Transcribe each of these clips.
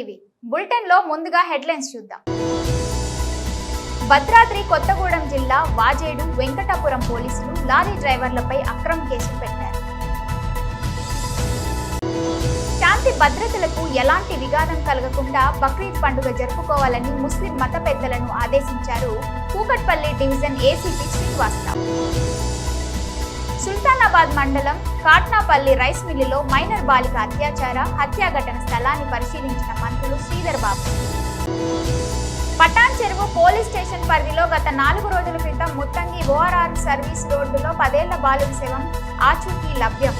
TV. బులెటిన్లో ముందుగా headlines చూద్దాం. భద్రాద్రి కొత్తగూడెం జిల్లా వాజేడు వెంకటాపురం పోలీసులు లారీ డ్రైవర్లపై అక్రమ కేసు పెట్టారు. శాంతి భద్రతలకు ఎలాంటి విఘాతం కలగకుండా బక్రీద్ పండుగ జరుపుకోవాలని ముస్లిం మత పెద్దలను ఆదేశించారు కూకట్పల్లి డివిజన్ ఏసీపీ శ్రీనివాసరావు. సుల్తానాబాద్ మండలం కాట్నాపల్లి రైస్ మిల్లులో మైనర్ బాలిక అత్యాచార హత్యా ఘటన స్థలాన్ని పరిశీలించిన మంత్రులు శ్రీధర్ బాబు. పటాన్ చెరువు పోలీస్ స్టేషన్ పరిధిలో గత నాలుగు రోజుల క్రితం ముత్తంగి ఓఆర్ఆర్ సర్వీస్ రోడ్డులో పదేళ్ళ బాలుడి శవం ఆచూకీ లభ్యం.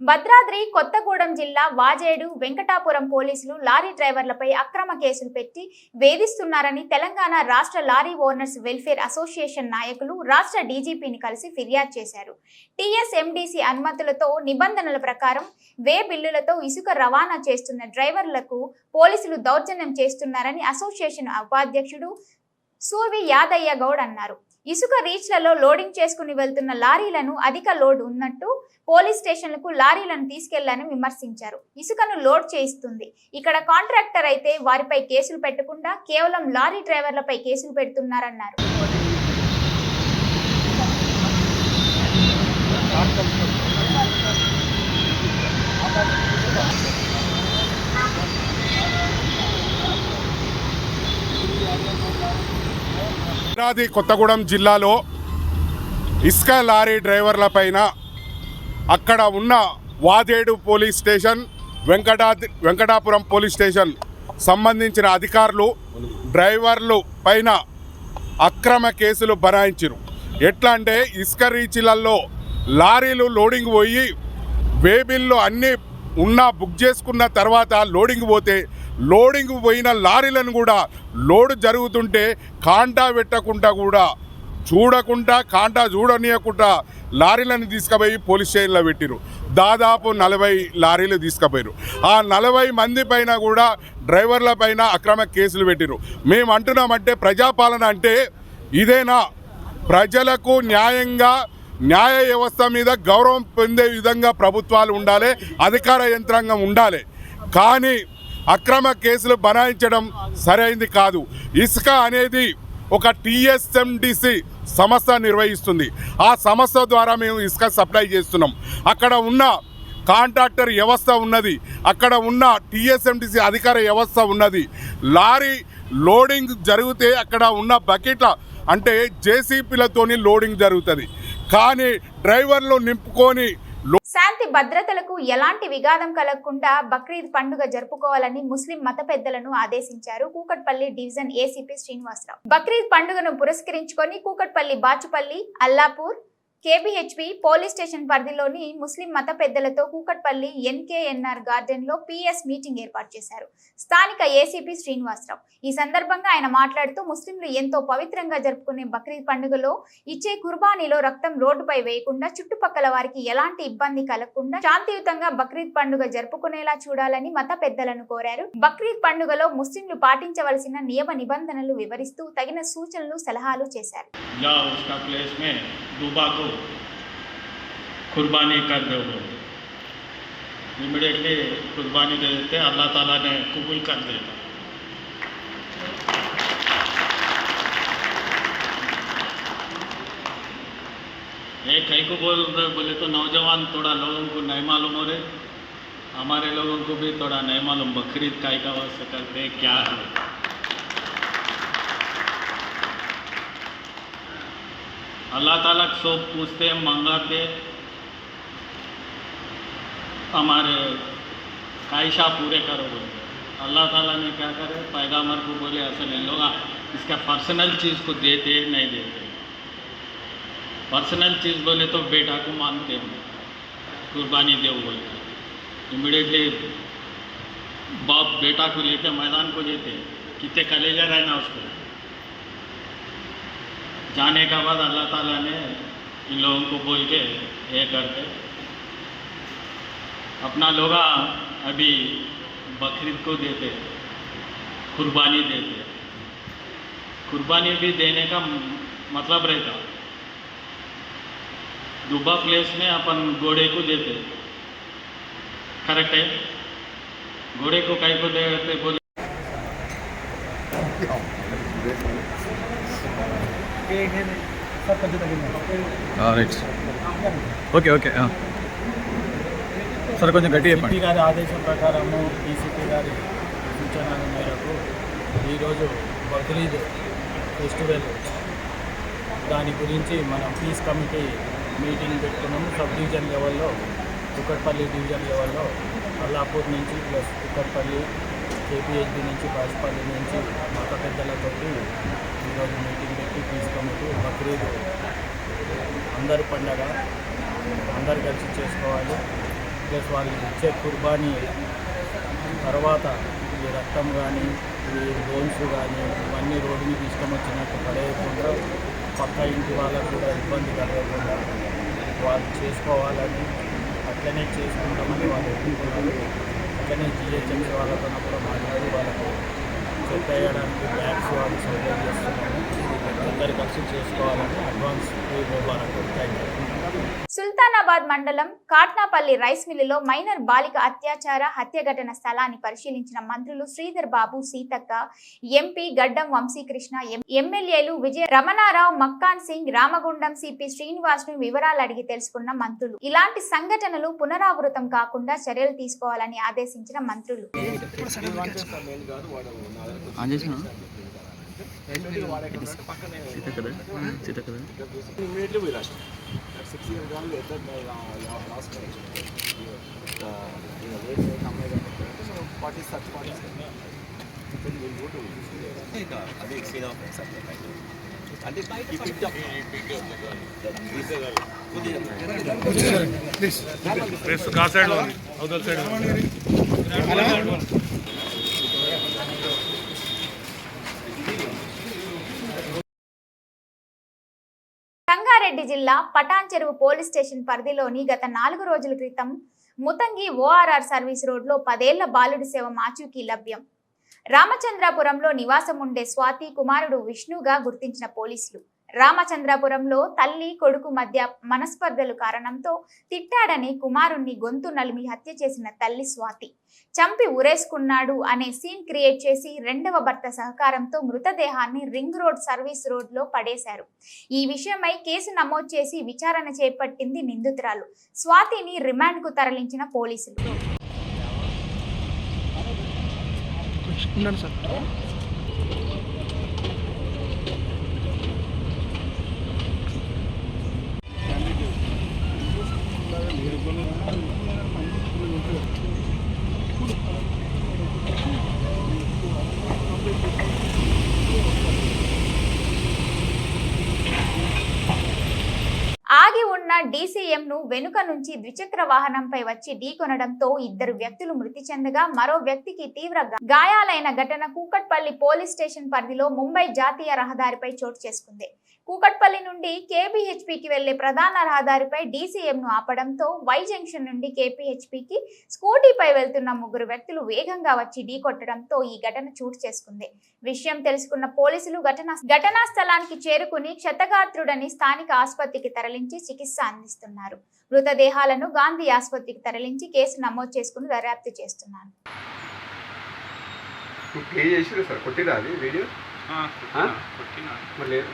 భద్రాద్రి కొత్తగూడెం జిల్లా వాజేడు వెంకటాపురం పోలీసులు లారీ డ్రైవర్లపై అక్రమ కేసులు పెట్టి వేధిస్తున్నారని తెలంగాణ రాష్ట్ర లారీ ఓనర్స్ వెల్ఫేర్ అసోసియేషన్ నాయకులు రాష్ట్ర డీజీపీని కలిసి ఫిర్యాదు చేశారు. టీఎస్ఎండిసి అనుమతులతో నిబంధనల ప్రకారం వే బిల్లులతో ఇసుక రవాణా చేస్తున్న డ్రైవర్లకు పోలీసులు దౌర్జన్యం చేస్తున్నారని అసోసియేషన్ ఉపాధ్యక్షుడు సూర్వి యాదయ్య గౌడ్ అన్నారు. ఇసుక రీచ్లలో లోడింగ్ చేసుకుని వెళ్తున్న లారీలను అధిక లోడ్ ఉన్నట్టు పోలీస్ స్టేషన్లకు లారీలను తీసుకెళ్ళాలని విమర్శించారు. ఇసుకను లోడ్ చేయిస్తుంది. ఇక్కడ కాంట్రాక్టర్ అయితే వారిపై కేసులు పెట్టకుండా కేవలం లారీ డ్రైవర్లపై కేసులు పెడుతున్నారన్నారు. భద్రాద్రి కొత్తగూడెం జిల్లాలో ఇసుక లారీ డ్రైవర్ల పైన అక్కడ ఉన్న Wazedu police station Venkatadri Venkatapuram police station సంబంధించిన అధికారులు డ్రైవర్లు పైన అక్రమ కేసులు బనాయించారు ఎట్లా అంటే ఇసుక రీచ్లలో లారీలు లోడింగ్ పోయి వేబిల్లో అన్నీ ఉన్నా బుక్ చేసుకున్న తర్వాత లోడింగ్ పోతే లోడింగ్ పోయిన లారీలను కూడా లోడు జరుగుతుంటే కాంటా పెట్టకుండా కూడా చూడకుండా కాంటా చూడనీయకుండా లారీలను తీసుకుపోయి పోలీస్ స్టేషన్లో పెట్టిరు దాదాపు నలభై లారీలు తీసుకుపోయారు ఆ నలభై మంది పైన కూడా డ్రైవర్ల పైన అక్రమ కేసులు పెట్టిరు మేము అంటున్నామంటే ప్రజాపాలన అంటే ఇదేనా? ప్రజలకు న్యాయంగా న్యాయ వ్యవస్థ మీద గౌరవం పొందే విధంగా ప్రభుత్వాలు ఉండాలి అధికార యంత్రాంగం ఉండాలి. కానీ అక్రమ కేసులు బనాయించడం సరైంది కాదు. ఇసుక అనేది ఒక టిఎస్ఎండిసి సంస్థ నిర్వహిస్తుంది. ఆ సంస్థ ద్వారా మేము ఇసుక సప్లై చేస్తున్నాం. అక్కడ ఉన్న కాంట్రాక్టర్ వ్యవస్థ ఉన్నది. అక్కడ ఉన్న టిఎస్ఎండిసి అధికార వ్యవస్థ ఉన్నది. లారీ లోడింగ్ జరిగితే అక్కడ ఉన్న బకెట్ల అంటే జేసీపీలతోని లోడింగ్ జరుగుతుంది. కానీ డ్రైవర్లు నింపుకొని శాంతి భద్రతలకు ఎలాంటి విఘాతం కలగకుండా బక్రీద్ పండుగ జరుపుకోవాలని ముస్లిం మత పెద్దలను ఆదేశించారు కూకట్పల్లి డివిజన్ ఏసీపీ శ్రీనివాసరావు. బక్రీద్ పండుగను పురస్కరించుకొని Kukatpally Bachupally Allapur KBHP police station పరిధిలోని ముస్లిం మత పెద్దలతో కూకట్పల్లి ఎన్కేఎన్ఆర్ గార్డెన్లో పిఎస్ మీటింగ్ ఏర్పాటు చేశారు. స్థానిక ఏసీపీ శ్రీనివాసరావు. ఈ సందర్భంగా ఆయన మాట్లాడుతూ ముస్లింలు ఎంతో పవిత్రంగా జరుపుకునే బక్రీద్ పండుగలో ఇచ్చే కుర్బానీలో రక్తం రోడ్డుపై వేయకుండా చుట్టుపక్కల వారికి ఎలాంటి ఇబ్బంది కలగకుండా శాంతియుతంగా బక్రీద్ పండుగ జరుపుకునేలా చూడాలని మత పెద్దలను కోరారు. బక్రీద్ పండుగలో ముస్లింలు పాటించవలసిన నియమ నిబంధనలు వివరిస్తూ తగిన సూచనలు సలహాలు చేశారు. डूबा को कुर्बानी कर दो। इमिडिएटली कुर्बानी दे देते, अल्लाह ताला ने कबूल कर देता ये कई को बोल रहे बोले तो नौजवान थोड़ा लोगों को नहीं मालूम हो रहे। हमारे लोगों को भी थोड़ा नहीं मालूम, बकरीद काय का वास्ते करते क्या है? अल्लाह ताला सब पूछते, मंगाते। हमारे ख्वाहिशा पूरे करो बोलते अल्लाह ताला ने क्या करे पैगामर को बोले असल इन लोग इसका पर्सनल चीज़ को देते, नहीं देते। पर्सनल चीज़ बोले तो बेटा को मानते हैं कुर्बानी दे बोलते इमिडिएटली बाप बेटा को लेते मैदान को देते। कितने कलेजा रहना उसको। जाने के बाद अल्लाह ताला ने इन लोगों को बोल के ये करते अपना लोग अभी बकरीद को देते, कुर्बानी देते। कुर्बानी भी देने का मतलब रहता। दुबा प्लेस में अपन घोड़े को देते। करेक्ट है? घोड़े को कहीं को देते बोले రైట్ ఓకే ఓకే సరే కొంచెం గట్టి చెప్పండి. గారి ఆదేశం ప్రకారము డీసీపీ గారి సూచనల మేరకు ఈరోజు బక్రీద్ ఫెస్టివల్. దాని గురించి మనం పీస్ కమిటీ మీటింగ్ పెట్టుకున్నాము. సబ్ డివిజన్ లెవెల్లో కుక్కట్పల్లి డివిజన్ లెవెల్లో అల్లాపూర్ నుంచి ప్లస్ కుక్కట్పల్లి కేపీహెచ్బి నుంచి బాజ్పల్లి నుంచి మత పెద్దలతో ఈరోజు మీటింగ్ పెట్టి పీస్ బక్రీద్ అందరి పండగ అందరు కలిసి చేసుకోవాలి. ప్లస్ వాళ్ళు ఇచ్చే కుర్బానీ తర్వాత ఈ రక్తం కానీ ఈ బోన్స్ కానీ ఇవన్నీ రోడ్డు మీద పడేయకుండా పక్క ఇంటి వాళ్ళకు కూడా ఇబ్బంది కలగకుండా వాళ్ళు చేసుకోవాలని అట్లనే చేసుకుంటామని వాళ్ళు ఒప్పుకున్నారు. అట్లనే జిహెచ్ఎంసీ వాళ్ళతో కూడా మాట్లాడి వాళ్ళకు అయ్యడానికి బ్యాగ్స్ వాళ్ళు సౌకర్యం చేస్తున్నాము. అందరి ఖర్చు చేసుకోవాలని advance Mubarak thank you Sultanabad మండలం కాట్నాపల్లి రైస్ మిల్లులో మైనర్ బాలిక అత్యాచార హత్య ఘటన స్థలాన్ని పరిశీలించిన మంత్రులు శ్రీధర్ బాబు సీతక్క ఎంపీ గడ్డం వంశీకృష్ణ ఎమ్మెల్యేలు విజయ రమణారావు మక్కాన్ సింగ్ రామగుండం సిపి శ్రీనివాస్ను వివరాలు అడిగి తెలుసుకున్న మంత్రులు. ఇలాంటి సంఘటనలు పునరావృతం కాకుండా చర్యలు తీసుకోవాలని ఆదేశించిన మంత్రులు. చేసిన? Sita uh, come later. So, what is such, what is Then we'll go to అదే ఆఫ్ అంటే keep it up. రంగారెడ్డి జిల్లా పటాన్ చెరువు పోలీస్ స్టేషన్ పరిధిలోని గత నాలుగు రోజుల క్రితం ముతంగి ఓఆర్ఆర్ సర్వీస్ రోడ్లో పదేళ్ళ బాలుడి సేవ మాచూకీ లభ్యం. రామచంద్రాపురంలో నివాసం ఉండే స్వాతి కుమారుడు విష్ణుగా గుర్తించిన పోలీసులు. రామచంద్రాపురంలో తల్లి కొడుకు మధ్య మనస్పర్ధలు కారణంతో తిట్టాడని కుమారుణ్ణి గొంతు నలిమి హత్య చేసిన తల్లి స్వాతి. చంపి ఉరేసుకున్నాడు అనే సీన్ క్రియేట్ చేసి రెండవ భర్త సహకారంతో మృతదేహాన్ని రింగ్ రోడ్ సర్వీస్ రోడ్లో పడేశారు. ఈ విషయమై కేసు నమోదు చేసి విచారణ చేపట్టింది నిందితురాలు. స్వాతిని రిమాండ్కు తరలించిన పోలీసులు. ను వెనుక నుంచి ద్విచక్ర వాహనంపై వచ్చి ఢీకొనడంతో ఇద్దరు వ్యక్తులు మృతి చెందగా మరో వ్యక్తికి తీవ్ర గాయాలైన ఘటన కూకట్పల్లి పోలీస్ స్టేషన్ పరిధిలో ముంబై జాతీయ రహదారిపై చోటు చేసుకుంది. కూకట్పల్లి నుండి కేబీహెచ్పికి వెళ్ళే ప్రధాన రహదారిపై డీసీఎంను ఆపడంతో వై జంక్షన్ నుండి కేపీహెచ్పికి స్కూటీపై వెళ్తున్న ముగ్గురు వ్యక్తులు వేగంగా వచ్చి ఢీకొట్టడంతో ఈ ఘటన చోటు చేసుకుంది. విషయం తెలుసుకున్న పోలీసులు ఘటన ఘటనా స్థలానికి చేరుకుని క్షతగాత్రుడని స్థానిక ఆసుపత్రికి తరలించి చికిత్స అందిస్తున్నారు మృతదేహాలను గాంధీ ఆసుపత్రికి తరలించి కేసు నమోదు చేసుకుని దర్యాప్తు చేస్తున్నారు. నువ్వు ప్లే చేసిరు సార్? కొట్టిరా అది వీడియో? మరి లేదు.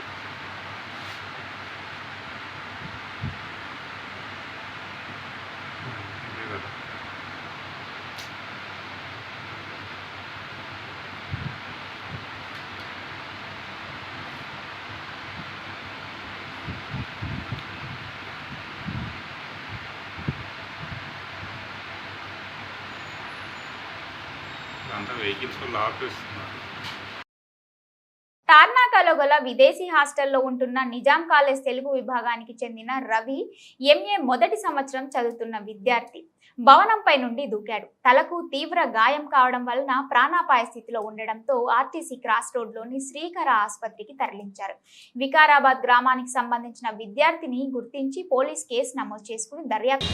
విదేశీ హాస్టల్లో ఉంటున్న నిజాం కాలేజ్ తెలుగు విభాగానికి చెందిన రవి ఎంఏ మొదటి సంవత్సరం చదువుతున్న విద్యార్థి. భవనంపై నుండి దూకాడు. తలకు తీవ్ర గాయం కావడం వలన ప్రాణాపాయ స్థితిలో ఉండడంతో ఆర్టీసీ క్రాస్ రోడ్లోని శ్రీకర ఆసుపత్రికి తరలించారు. వికారాబాద్ గ్రామానికి సంబంధించిన విద్యార్థిని గుర్తించి పోలీస్ కేసు నమోదు చేసుకుని దర్యాప్తు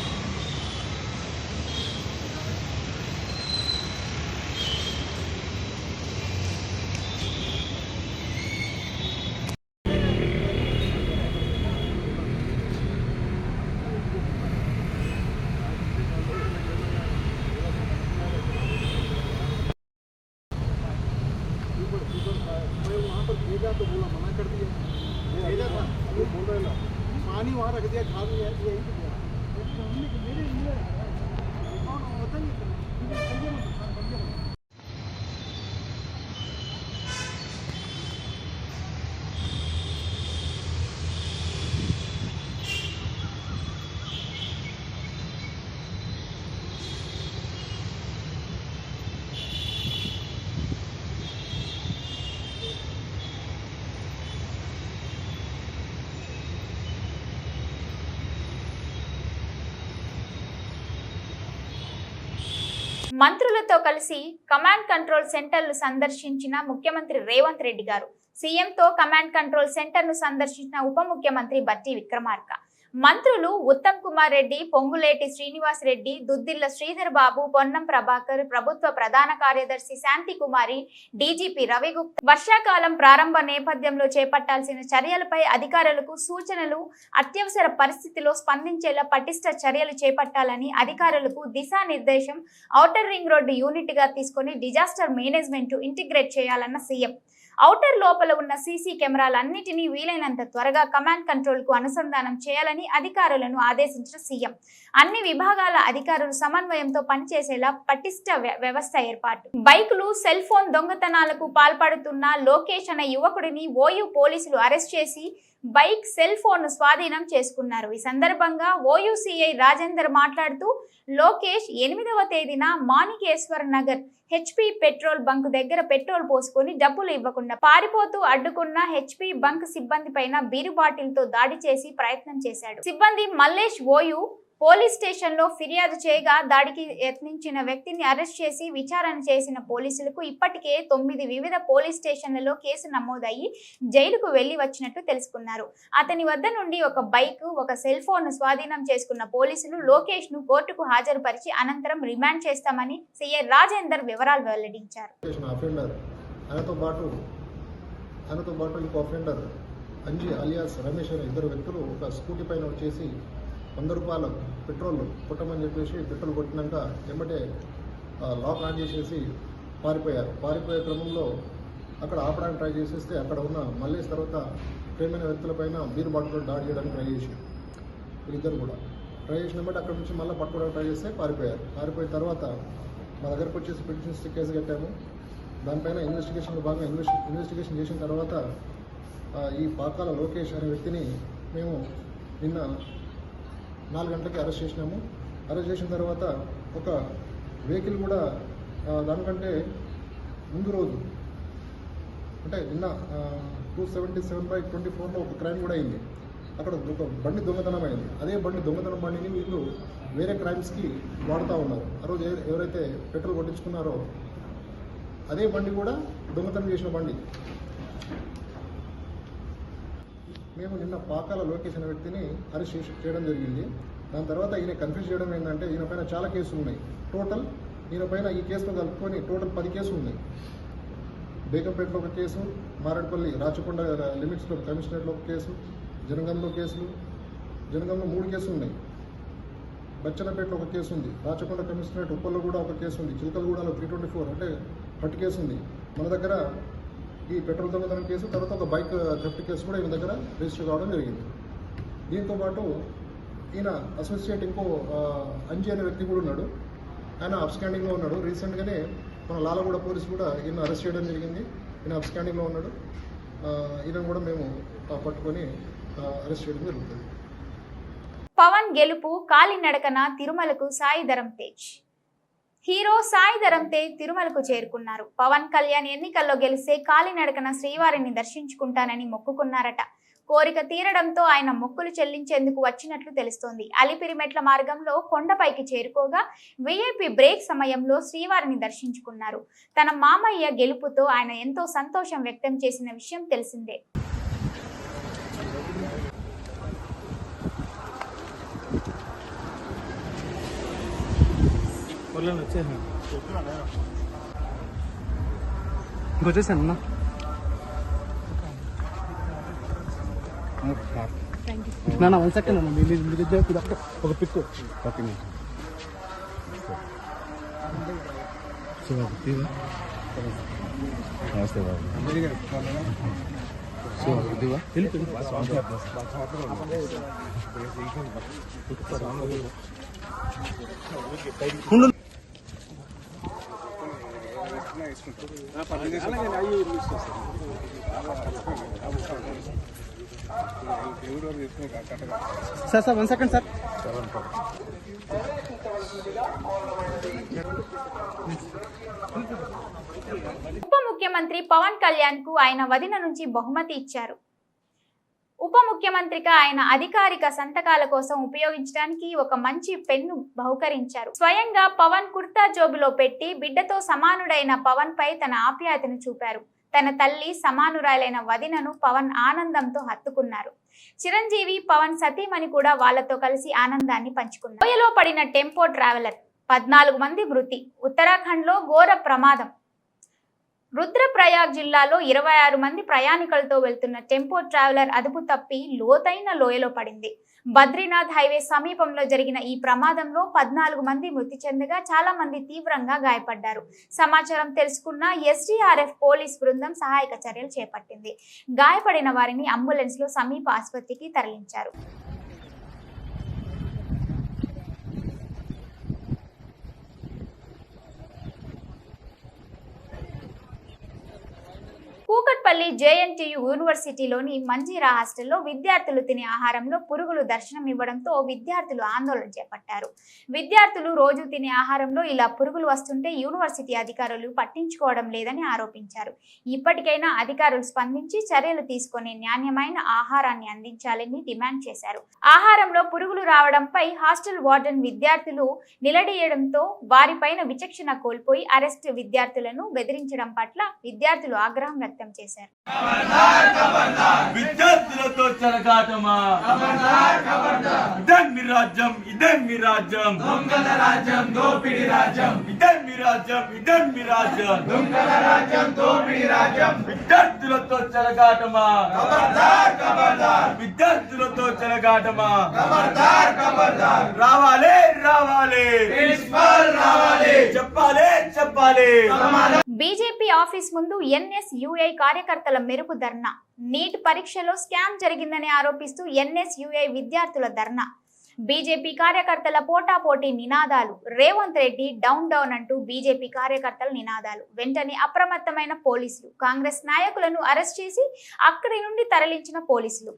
మంత్రులతో కలిసి కమాండ్ కంట్రోల్ సెంటర్లు సందర్శించిన ముఖ్యమంత్రి రేవంత్ రెడ్డి గారు. సీఎంతో కమాండ్ కంట్రోల్ సెంటర్ను సందర్శించిన ఉప ముఖ్యమంత్రి బట్టి విక్రమార్క. మంత్రులు ఉత్తమ్ కుమార్ రెడ్డి పొంగులేటి శ్రీనివాస్ రెడ్డి దుద్దిల్ల శ్రీధర్ బాబు పొన్నం ప్రభాకర్ ప్రభుత్వ ప్రధాన కార్యదర్శి శాంతి కుమారి డీజీపీ రవిగుప్త. వర్షాకాలం ప్రారంభ నేపథ్యంలో చేపట్టాల్సిన చర్యలపై అధికారులకు సూచనలు అత్యవసర పరిస్థితిలో స్పందించేలా పటిష్ట చర్యలు చేపట్టాలని అధికారులకు దిశానిర్దేశం ఔటర్ రింగ్ రోడ్డు యూనిట్గా తీసుకొని డిజాస్టర్ మేనేజ్మెంట్ ఇంటిగ్రేట్ చేయాలన్న సీఎం ఔటర్ లోపల ఉన్న సీసీ కెమెరాలన్నిటినీ వీలైనంత త్వరగా కమాండ్ కంట్రోల్కు అనుసంధానం చేయాలని అధికారులను ఆదేశించిన సీఎం. అన్ని విభాగాల అధికారులు సమన్వయంతో పనిచేసేలా పటిష్ట వ్య- వ్యవస్థ ఏర్పాటు. బైకులు సెల్ ఫోన్ దొంగతనాలకు పాల్పడుతున్న లోకేష్ అనే యువకుడిని ఓయూ పోలీసులు అరెస్ట్ చేసి బైక్ సెల్ ఫోన్ స్వాధీనం చేసుకున్నారు. ఈ సందర్భంగా ఓయూసీఐ రాజేందర్ మాట్లాడుతూ లోకేష్ ఎనిమిదవ తేదీన Manikeshwar Nagar HP petrol bunk దగ్గర పెట్రోల్ పోసుకొని డబ్బులు ఇవ్వకుండా పారిపోతూ అడ్డుకున్న హెచ్పి బంక్ సిబ్బంది పైన బీరు బాటిల్తో దాడి చేసి ప్రయత్నం చేశాడు. సిబ్బంది మల్లేష్ ఓయు పోలీస్ స్టేషన్లో ఫిర్యాదు చేయగా దాడికి యత్నించిన వ్యక్తిని అరెస్ట్ చేసి విచారణ చేసిన పోలీసులకు ఇప్పటికే తొమ్మిది వివిధ పోలీస్ స్టేషన్లలో కేసు నమోదయ్యి జైలుకు వెళ్ళి వచ్చినట్టు తెలుసుకున్నారు. అతని వద్ద నుండి ఒక బైక్ ఒక సెల్ ఫోన్ స్వాధీనం చేసుకున్న పోలీసులు లోకేష్ను కోర్టుకు హాజరుపరిచి అనంతరం రిమాండ్ చేస్తామని సీఐ రాజేందర్ వివరాలు వెల్లడించారు. అలియాస్ రమేష్ అనే ఇద్దరు వ్యక్తులు ఒక స్కూటీ పైన వచ్చేసి వంద రూపాయలు పెట్రోల్ కొట్టమని చెప్పేసి పెట్రోల్ కొట్టినాక వెంబటే లాక్ ఆన్ చేసేసి పారిపోయారు. పారిపోయే క్రమంలో అక్కడ ఆపడానికి ట్రై చేసేస్తే అక్కడ ఉన్న మల్లేష్ తర్వాత ప్రేమైన వ్యక్తులపైన బీర్ బాటిల్ దాడి చేయడానికి ట్రై చేశారు. వీళ్ళిద్దరు కూడా. ట్రై చేసిన బట్టి అక్కడ నుంచి మళ్ళీ పట్టుకోవడానికి ట్రై చేస్తే పారిపోయారు. పారిపోయిన తర్వాత మా దగ్గరకు వచ్చేసి పిటిషన్ కేసు కట్టాము. దానిపైన ఇన్వెస్టిగేషన్లో భాగంగా ఇన్వెస్టి ఇన్వెస్టిగేషన్ చేసిన తర్వాత ఈ పాకాల లోకేష్ అనే వ్యక్తిని మేము నిన్న నాలుగు గంటలకి అరెస్ట్ చేసినాము. అరెస్ట్ చేసిన తర్వాత ఒక వెహికల్ కూడా దానికంటే ముందు రోజు అంటే నిన్న two seventy seven by twenty ఫోర్లో ఒక క్రైమ్ కూడా అయింది. అక్కడ ఒక బండి దొంగతనం అయింది. అదే బండి దొంగతనం బండిని వీళ్ళు వేరే క్రైమ్స్కి వాడుతూ ఉన్నారు. ఆ రోజు ఎవరైతే పెట్రోల్ కొట్టించుకున్నారో అదే బండి కూడా దొంగతనం చేసిన బండి. మేము నిన్న పాకాల లోకేష్ అనే వ్యక్తిని అరెస్ట్ చేసి చేయడం జరిగింది. దాని తర్వాత ఈయన కన్ఫ్యూజ్ చేయడం ఏంటంటే ఈయన పైన చాలా కేసులు ఉన్నాయి. టోటల్ ఈయన పైన ఈ కేసులో కలుపుకొని టోటల్ పది కేసులు ఉన్నాయి. బేగంపేటలో ఒక కేసు మారేడుపల్లి రాచకొండ లిమిట్స్లో కమిషనరేట్లో ఒక కేసు జనగంలో కేసులు జనగంలో మూడు కేసులు ఉన్నాయి. బచ్చనపేటలో ఒక కేసు ఉంది. రాచకొండ కమిషనరేట్ ఉప్పల్లో కూడా ఒక కేసు ఉంది. చిలకలగూడలో త్రీ ట్వంటీ ఫోర్ అంటే పట్టు కేసు ఉంది. మన దగ్గర ఈ పెట్రోల్ దొంగతనం కేసు తర్వాత ఒక బైక్ థెఫ్ట్ కేసు కూడా ఈయన దగ్గర రిజిస్టర్ కావడం జరిగింది. దీంతో పాటు ఈయన అసోసియేట్ ఇంకో అంజీ అనే వ్యక్తి కూడా ఉన్నాడు. ఆయన అబ్స్టాండింగ్లో ఉన్నాడు. రీసెంట్గానే మన లాలగూడ పోలీసు కూడా ఈయన అరెస్ట్ చేయడం జరిగింది. ఈయన అబ్స్టాండింగ్లో ఉన్నాడు. ఈయన కూడా మేము పట్టుకొని అరెస్ట్ చేయడం జరుగుతుంది. పవన్ గెలుపు కాలినడకన తిరుమలకు సాయిధరం తేజ్. హీరో సాయి ధరమ్ తేజ్ తిరుమలకు చేరుకున్నారు. పవన్ కళ్యాణ్ ఎన్నికల్లో గెలిస్తే కాలినడకన శ్రీవారిని దర్శించుకుంటానని మొక్కుకున్నారట. కోరిక తీరడంతో ఆయన మొక్కులు చెల్లించేందుకు వచ్చినట్లు తెలుస్తోంది. అలిపిరిమెట్ల మార్గంలో కొండపైకి చేరుకోగా విఐపి బ్రేక్ సమయంలో శ్రీవారిని దర్శించుకున్నారు. తన మామయ్య గెలుపుతో ఆయన ఎంతో సంతోషం వ్యక్తం చేసిన విషయం తెలిసిందే. 원래는 से ना? ना ना वन सेकंड ना मेरे मेरे जो कुछ आपका ओके पिक को ओके नहीं सुबह बिती है। नमस्ते बाबू सुबह बिती हुआ दिल पे बस बात बात बात बात sir sir one second sir ఉప ముఖ్యమంత్రి పవన్ కళ్యాణ్కు ఆయన వదిన నుంచి బహుమతి ఇచ్చారు. ఉప ముఖ్యమంత్రిగా ఆయన అధికారిక సంతకాల కోసం ఉపయోగించడానికి ఒక మంచి పెన్ను బహుకరించారు. స్వయంగా పవన్ కుర్తా జోబులో పెట్టి బిడ్డతో సమానుడైన పవన్ పై తన ఆప్యాయతను చూపారు. తన తల్లి సమానురాలైన వదినను పవన్ ఆనందంతో హత్తుకున్నారు. చిరంజీవి పవన్ సతీమణి కూడా వాళ్ళతో కలిసి ఆనందాన్ని పంచుకున్నారు. లోయలో పడిన టెంపో ట్రావెలర్ పద్నాలుగు మంది మృతి. ఉత్తరాఖండ్లో ఘోర ప్రమాదం. రుద్రప్రయాగ్ జిల్లాలో ఇరవై ఆరు మంది ప్రయాణికులతో వెళ్తున్న టెంపో ట్రావెలర్ అదుపు తప్పి లోతైన లోయలో పడింది. బద్రీనాథ్ హైవే సమీపంలో జరిగిన ఈ ప్రమాదంలో పద్నాలుగు మంది మృతి చెందగా చాలా మంది తీవ్రంగా గాయపడ్డారు. సమాచారం తెలుసుకున్న ఎస్డీఆర్ఎఫ్ పోలీస్ బృందం సహాయక చర్యలు చేపట్టింది. గాయపడిన వారిని అంబులెన్స్లో సమీప ఆసుపత్రికి తరలించారు. కూకట్పల్లి జేఎన్టీయు యూనివర్సిటీలోని మంజీరా హాస్టల్లో విద్యార్థులు తినే ఆహారంలో పురుగులు దర్శనం ఇవ్వడంతో విద్యార్థులు ఆందోళన చేపట్టారు. విద్యార్థులు రోజు తినే ఆహారంలో ఇలా పురుగులు వస్తుంటే యూనివర్సిటీ అధికారులు పట్టించుకోవడం లేదని ఆరోపించారు. ఇప్పటికైనా అధికారులు స్పందించి చర్యలు తీసుకొని నాణ్యమైన ఆహారాన్ని అందించాలని డిమాండ్ చేశారు. ఆహారంలో పురుగులు రావడంపై హాస్టల్ వార్డెన్ విద్యార్థులు నిలడీయడంతో వారిపైన విచక్షణ కోల్పోయి అరెస్ట్ విద్యార్థులను బెదిరించడం పట్ల విద్యార్థులు ఆగ్రహం వ్యక్తం చేశారు. విద్యార్థులతో చెలగాటమా ఇదే మీ రాజ్యం ఇదే మీ రాజ్యం. దొంగల రాజ్యం దోపిడి రాజ్యం. ఇదే మీ రాజ్యం ఇదే మీ రాజ్యం. దొంగల రాజ్యం దోపిడి రాజ్యం. విద్యార్థులతో చెలగాటమా విద్యార్థులతో చెలగాటమా రావాలి రావాలి. ప్రిన్సిపల్ రావాలి. చెప్పాలి చెప్పాలి. బీజేపీ ఆఫీస్ ముందు ఎన్ఎస్యుఐ కార్యకర్తల మెరుపు ధర్నా. నీట్ పరీక్షలో స్కామ్ జరిగిందని ఆరోపిస్తూ ఎన్ఎస్యుఐ విద్యార్థుల ధర్నా. బీజేపీ కార్యకర్తల పోటాపోటీ నినాదాలు. రేవంత్ రెడ్డి డౌన్ డౌన్ అంటూ బీజేపీ కార్యకర్తల నినాదాలు. వెంటనే అప్రమత్తమైన పోలీసులు. కాంగ్రెస్ నాయకులను అరెస్ట్ చేసి అక్కడి నుండి తరలించిన పోలీసులు.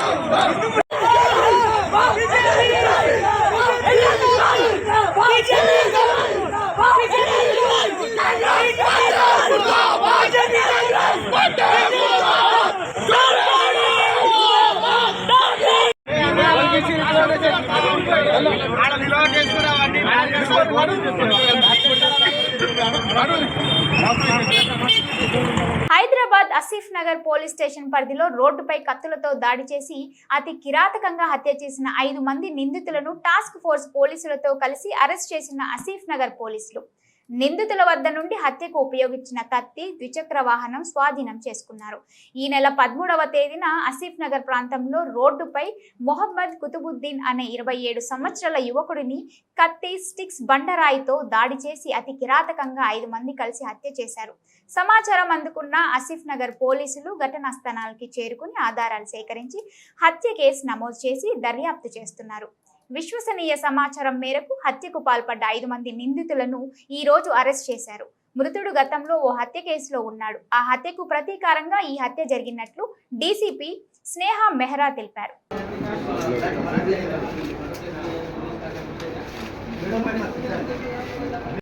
హైదరాబాద్ అసీఫ్ నగర్ పోలీస్ స్టేషన్ పరిధిలో రోడ్డుపై కత్తులతో దాడి చేసి అతి కిరాతకంగా హత్య చేసిన ఐదు మంది నిందితులను టాస్క్ ఫోర్స్ పోలీసులతో కలిసి అరెస్ట్ చేసిన అసీఫ్ నగర్ పోలీసులు. నిందితుల వద్ద నుండి హత్యకు ఉపయోగించిన కత్తి ద్విచక్ర వాహనం స్వాధీనం చేసుకున్నారు. ఈ నెల పదమూడవ తేదీన ఆసిఫ్ నగర్ ప్రాంతంలో రోడ్డుపై మొహమ్మద్ కుతుబుద్దీన్ అనే ఇరవై ఏడు సంవత్సరాల యువకుడిని కత్తి స్టిక్స్ బండరాయితో దాడి చేసి అతి కిరాతకంగా ఐదు మంది కలిసి హత్య చేశారు. సమాచారం అందుకున్న ఆసిఫ్ నగర్ పోలీసులు ఘటనా స్థలానికి చేరుకుని ఆధారాలు సేకరించి హత్య కేసు నమోదు చేసి దర్యాప్తు చేస్తున్నారు. విశ్వసనీయ సమాచారం మేరకు హత్యకు పాల్పడ్డ ఐదు మంది నిందితులను ఈ రోజు అరెస్ట్ చేశారు. మృతుడు గతంలో ఓ హత్య కేసులో ఉన్నాడు. ఆ హత్యకు ప్రతీకారంగా ఈ హత్య జరిగినట్లు డీసీపీ స్నేహ మెహ్రా తెలిపారు.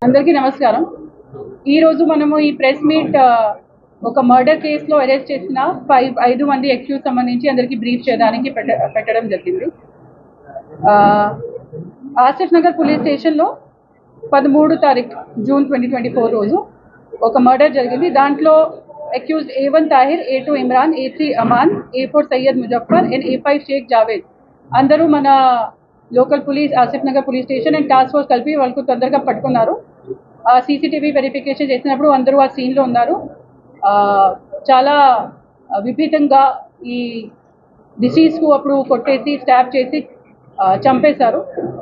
అందరికీ నమస్కారం. ఈరోజు మనము ఈ ప్రెస్ మీట్ ఒక మర్డర్ కేసులో అరెస్ట్ చేసిన ఫైవ్ ఐదు మంది ఎక్స్క్యూజ్ సంబంధించి అందరికీ బ్రీఫ్ చేయడానికి పెట్ట పెట్టడం జరిగింది. ఆసిఫ్ నగర్ పోలీస్ స్టేషన్లో పదమూడు తారీఖు జూన్ ట్వంటీ ట్వంటీ ఫోర్ రోజు ఒక మర్డర్ జరిగింది. దాంట్లో accused A one Tahir A two Imran A three Aman A four Syed Muzaffar and A five Sheikh Javed అందరూ మన local police Asif Nagar police station and task force కలిపి వాళ్ళకు తొందరగా పట్టుకున్నారు. ఆ సీసీటీవీ వెరిఫికేషన్ చేసినప్పుడు అందరూ ఆ సీన్లో ఉన్నారు. చాలా విపరీతంగా ఈ డిసీజ్కు అప్పుడు కొట్టేసి స్టాప్ చేసి చంపేశారు.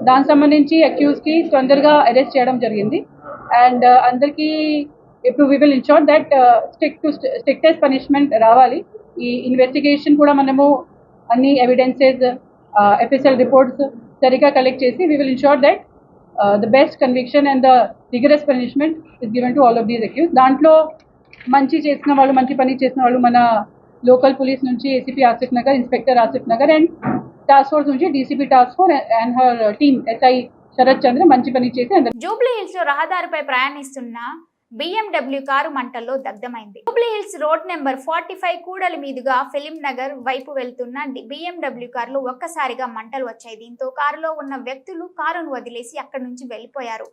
దానికి సంబంధించి అక్యూజ్కి తొందరగా అరెస్ట్ చేయడం జరిగింది. అండ్ uh, అందరికీ ఇప్పుడు we will ensure that strict to strictest punishment రావాలి. ఈ ఇన్వెస్టిగేషన్ కూడా మనము అన్ని ఎవిడెన్సెస్ ఎఫ్ఎస్ఎల్ రిపోర్ట్స్ సరిగా కలెక్ట్ చేసి we will ensure that the best conviction and the rigorous punishment is given to all of these accuse దాంట్లో మంచి చేసిన వాళ్ళు మంచి పని చేసిన వాళ్ళు మన లోకల్ పోలీస్ నుంచి ACP Asif Nagar inspector Asif Nagar and task force నుంచి DCP task force and her team SI Sarath Chandra మంచి పని చేసి జూబ్లీ హిల్స్లో రహదారిపై ప్రయాణిస్తున్న బీఎండబ్ల్యూ కారు మంటల్లో దగ్ధమైంది. Hubli Hills road number forty five కూడలి మీదుగా ఫిలిం నగర్ వైపు వెళ్తున్న BMW కారులో ఒక్కసారిగా మంటలు వచ్చాయి. దీంతో కారులో ఉన్న వ్యక్తులు కారును వదిలేసి అక్కడి నుంచి వెళ్ళిపోయారు.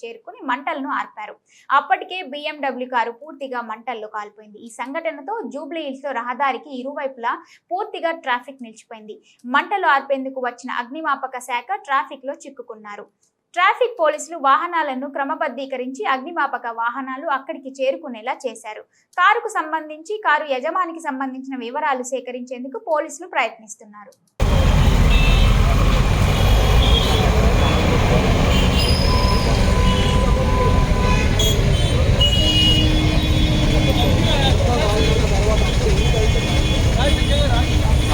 చేరుకుని మంటలను ఆర్పారు. అప్పటికే బీఎండబ్ల్యూ కారు పూర్తిగా మంటల్లో కాలిపోయింది. ఈ సంఘటనతో జూబ్లీ హిల్స్లో రహదారికి ఇరువైపులా పూర్తిగా ట్రాఫిక్ నిలిచిపోయింది. మంటలు ఆర్పేందుకు వచ్చిన అగ్నిమాపక శాఖ ట్రాఫిక్లో చిక్కుకున్నారు. ట్రాఫిక్ పోలీసులు వాహనాలను క్రమబద్ధీకరించి అగ్నిమాపక వాహనాలు అక్కడికి చేరుకునేలా చేశారు. కారుకు సంబంధించి కారు యజమానికి సంబంధించిన వివరాలు సేకరించేందుకు పోలీసులు ప్రయత్నిస్తున్నారు.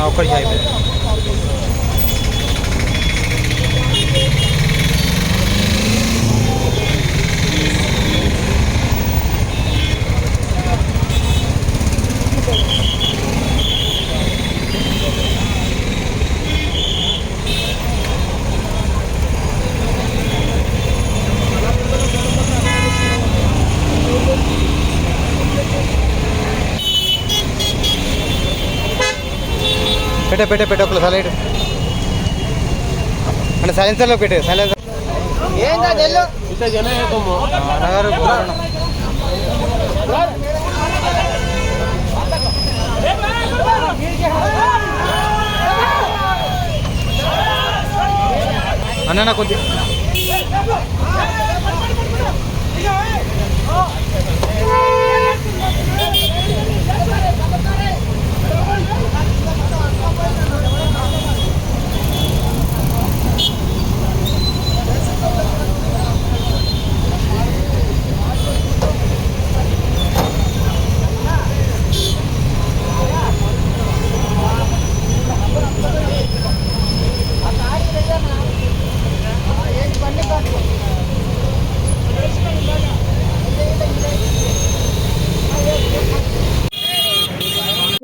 ఒక్కటి అయిపోయింది పెట్టే పెట్టే పెట్టే ఒకళ్ళు సైలెంట్ అంటే సైలెన్సర్లో పెట్టే సైలెన్సర్ నగరు అన్న కొద్ది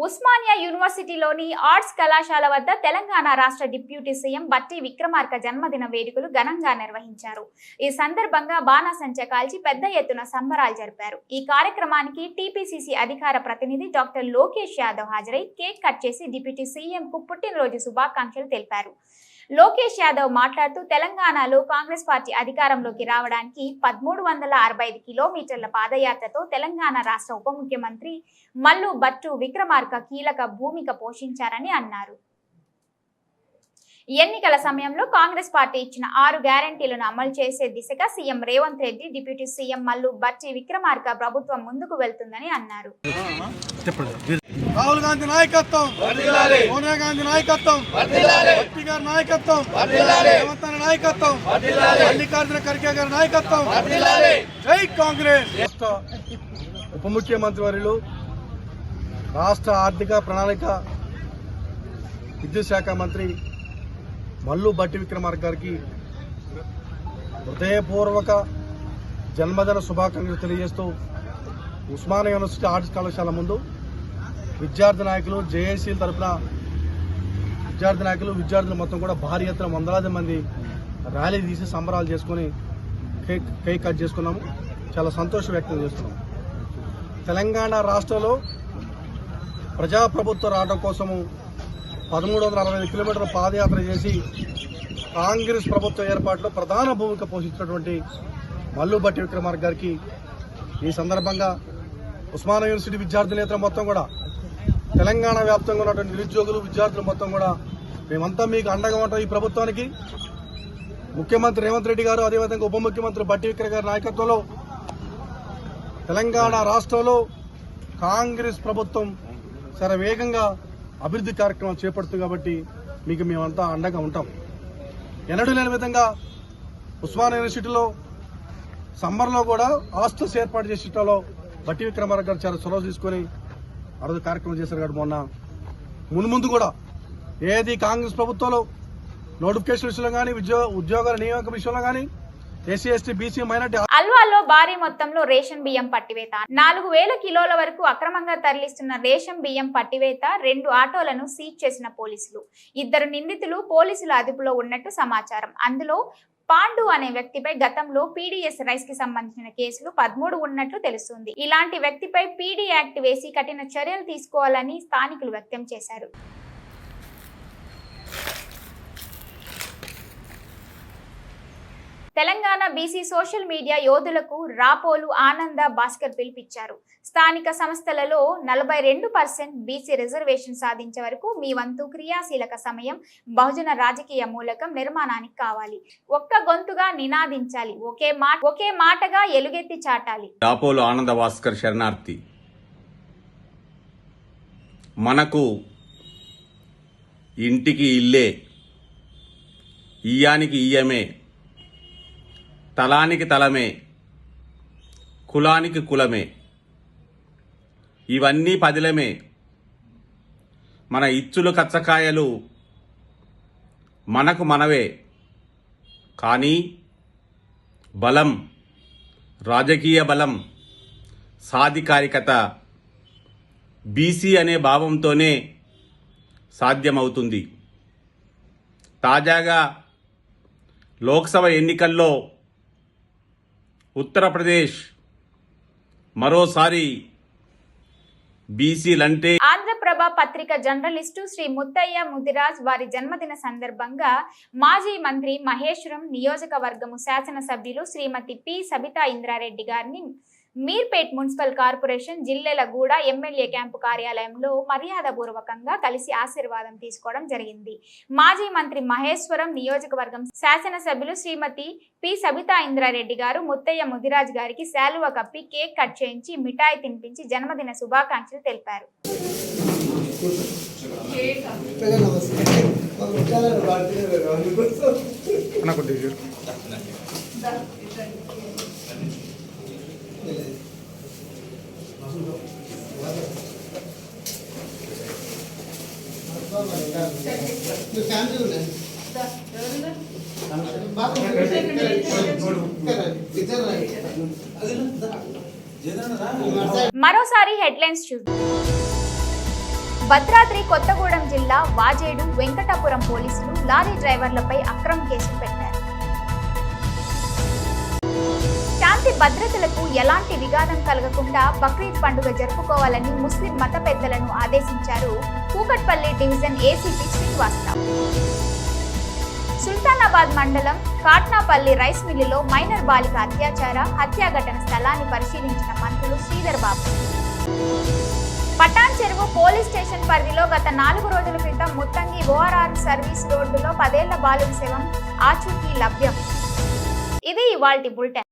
ఉస్మానియా యూనివర్సిటీలోని ఆర్ట్స్ కళాశాల వద్ద తెలంగాణ రాష్ట్ర డిప్యూటీ సీఎం బట్టి విక్రమార్క జన్మదిన వేడుకలు ఘనంగా నిర్వహించారు. ఈ సందర్భంగా బాణాసంచ కాల్చి పెద్ద ఎత్తున సంబరాలు జరిపారు. ఈ కార్యక్రమానికి టీపీసీసీ అధికార ప్రతినిధి డాక్టర్ లోకేష్ యాదవ్ హాజరై కేక్ కట్ చేసి డిప్యూటీ సీఎంకు పుట్టినరోజు శుభాకాంక్షలు తెలిపారు. లోకేష్ యాదవ్ మాట్లాడుతూ తెలంగాణలో కాంగ్రెస్ పార్టీ అధికారంలోకి రావడానికి పదమూడు వందల అరవై ఐదు కిలోమీటర్ల పాదయాత్రతో తెలంగాణ రాష్ట్ర ఉప ముఖ్యమంత్రి మల్లు బట్టు విక్రమార్క కీలక భూమిక పోషించారని అన్నారు. ఎన్నికల సమయంలో కాంగ్రెస్ పార్టీ ఇచ్చిన ఆరు గ్యారంటీలను అమలు చేసే దిశగా CM Revanth Reddy deputy CM Mallu Bhatti Vikramarka ప్రభుత్వం ముందుకు వెళ్తుందని అన్నారు. రాహుల్ గాంధీ నాయకత్వం. సోనియా గాంధీ నాయకత్వం. భట్టి గారి నాయకత్వం. రేవంత్ నాయకత్వం. మల్లికార్జున ఖర్గే గారి నాయకత్వం. జై కాంగ్రెస్. ఉప ముఖ్యమంత్రి వర్యులు రాష్ట్ర ఆర్థిక ప్రణాళిక విద్యుత్ శాఖ మంత్రి మల్లు బట్టి విక్రమార్క గారికి హృదయపూర్వక జన్మదిన శుభాకాంక్షలు తెలియజేస్తూ ఉస్మానియా యూనివర్సిటీ ఆర్ట్స్ కళాశాల ముందు విద్యార్థి నాయకులు జేఏసీల తరఫున విద్యార్థి నాయకులు విద్యార్థులు మొత్తం కూడా భారీ ఎత్తున వందలాది మంది ర్యాలీ తీసి సంబరాలు చేసుకొని కేక్ కేక్ కట్ చేసుకున్నాము. చాలా సంతోషం వ్యక్తం చేస్తున్నాము తెలంగాణ రాష్ట్రంలో ప్రజాప్రభుత్వ రావడం కోసము పదమూడు వందల అరవై ఐదు కిలోమీటర్ల పాదయాత్ర చేసి కాంగ్రెస్ ప్రభుత్వ ఏర్పాటులో ప్రధాన భూమిక పోషించినటువంటి మల్లుబట్టి విక్రమార్ విక్రమార్క గారికి ఈ సందర్భంగా ఉస్మానియా యూనివర్సిటీ విద్యార్థులేతర మొత్తం కూడా తెలంగాణ వ్యాప్తంగా ఉన్నటువంటి నిరుద్యోగులు విద్యార్థులు మొత్తం కూడా మేమంతా మీకు అండగా ఉంటాం ఈ ప్రభుత్వానికి. ముఖ్యమంత్రి రేవంత్ రెడ్డి గారు అదేవిధంగా ఉప ముఖ్యమంత్రి బట్టి విక్రమ్ గారి నాయకత్వంలో తెలంగాణ రాష్ట్రంలో కాంగ్రెస్ ప్రభుత్వం చాలా వేగంగా అభివృద్ధి కార్యక్రమాలు చేపడుతుంది కాబట్టి మీకు మేమంతా అండగా ఉంటాం. ఎన్నడూ లేని విధంగా ఉస్మాన్ యూనివర్సిటీలో సమ్మర్లో కూడా హాస్టల్స్ ఏర్పాటు చేసేటలో బట్టి విక్రమార్క గారు చాలా చొరవ తీసుకొని ఆ రోజు కార్యక్రమం చేశారు కాబట్టి మొన్న. మున్ముందు కూడా ఏది కాంగ్రెస్ ప్రభుత్వంలో నోటిఫికేషన్ విషయంలో కానీ ఉద్యోగ ఉద్యోగాల నియామక విషయంలో కానీ అల్వాల్లో అల్వాలో భారీ మొత్తంలో రేషన్ బియ్యం పట్టివేత. నాలుగు వేల కిలోల వరకు అక్రమంగా తరలిస్తున్న రేషన్ బియ్యం పట్టివేత రెండు ఆటోలను సీజ్ చేసిన పోలీసులు. ఇద్దరు నిందితులు పోలీసుల అదుపులో ఉన్నట్టు సమాచారం. అందులో పాండు అనే వ్యక్తిపై గతంలో పీడీఎస్ రైస్కి సంబంధించిన కేసులు పదమూడు ఉన్నట్లు తెలుస్తుంది. ఇలాంటి వ్యక్తిపై పీడీ యాక్ట్ వేసి కఠిన చర్యలు తీసుకోవాలని స్థానికులు వ్యక్తం చేశారు. తెలంగాణ బీసీ సోషల్ మీడియా యోధులకు రాపోలు ఆనంద భాస్కర్ పిలిపించారు. స్థానిక సంస్థలలో నలభై రెండు పర్సెంట్ బీసీ రిజర్వేషన్ సాధించే వరకు మీ వంతు క్రియాశీలక సమయం బహుజన రాజకీయ మూలకం నిర్మాణానికి కావాలి. ఒక్క గొంతుగా నినాదించాలి. ఒకే మాట ఒకే మాటగా ఎలుగెత్తి చాటాలి. రాపోలు ఆనంద భాస్కర్ శరణార్థి. మనకు ఇంటికి ఇల్లే ఇయ్యానికి ఇయ్యమే తలానికి తలమే కులానికి కులమే. ఇవన్నీ పదిలమే. మన ఇచ్చులు కచ్చకాయలు మనకు మనవే. కానీ బలం రాజకీయ బలం సాధికారికత బీసీ అనే భావంతోనే సాధ్యమవుతుంది. తాజాగా లోక్సభ ఎన్నికల్లో ఉత్తరప్రదేశ్. మరోసారి బీసీలంటే ఆంధ్రప్రభ పత్రిక జర్నలిస్టు శ్రీ ముత్తయ్య ముదిరాజ్ వారి జన్మదిన సందర్భంగా మాజీ మంత్రి మహేశ్వరం నియోజకవర్గము శాసనసభ్యులు శ్రీమతి పి. సబితా ఇంద్రారెడ్డి గారిని Meerpet municipal corporation Jillelaguda MLA camp కార్యాలయంలో మర్యాదపూర్వకంగా కలిసి ఆశీర్వాదం తీసుకోవడం జరిగింది. మాజీ మంత్రి మహేశ్వరం నియోజకవర్గం శాసనసభ్యులు శ్రీమతి పి సబితా ఇంద్రారెడ్డి గారు ముత్తయ్య ముదిరాజ్ గారికి శాలువ కప్పి కేక్ కట్ చేయించి మిఠాయి తినిపించి జన్మదిన శుభాకాంక్షలు తెలిపారు. మరోసారి హెడ్లైన్స్ చూద్దాం. భద్రాద్రి కొత్తగూడెం జిల్లా వాజేడు వెంకటాపురం పోలీసులు లారీ డ్రైవర్లపై అక్రమ కేసులు పెట్టారు. శాంతి భద్రతలకు ఎలాంటి విఘాతం కలగకుండా బక్రీద్ పండుగ జరుపుకోవాలని ముస్లిం మత పెద్దలను ఆదేశించారు కూకట్పల్లి డివిజన్ ఏసీపీ శ్రీనివాసరావు. సుల్తానాబాద్ మండలం కాట్నాపల్లి రైస్ మిల్లులో మైనర్ బాలిక అత్యాచార హత్యా ఘటన స్థలాన్ని పరిశీలించిన మంత్రులు శ్రీధర్ బాబు. పటాన్ చెరువు పోలీస్ స్టేషన్ పరిధిలో గత నాలుగు రోజుల క్రితం ముత్తంగి ఓఆర్ఆర్ సర్వీస్ రోడ్డులో పదేళ్ళ బాలుడి శవం ఆచూకీ లభ్యం. ఇది ఇవాల్టి బులెటిన్.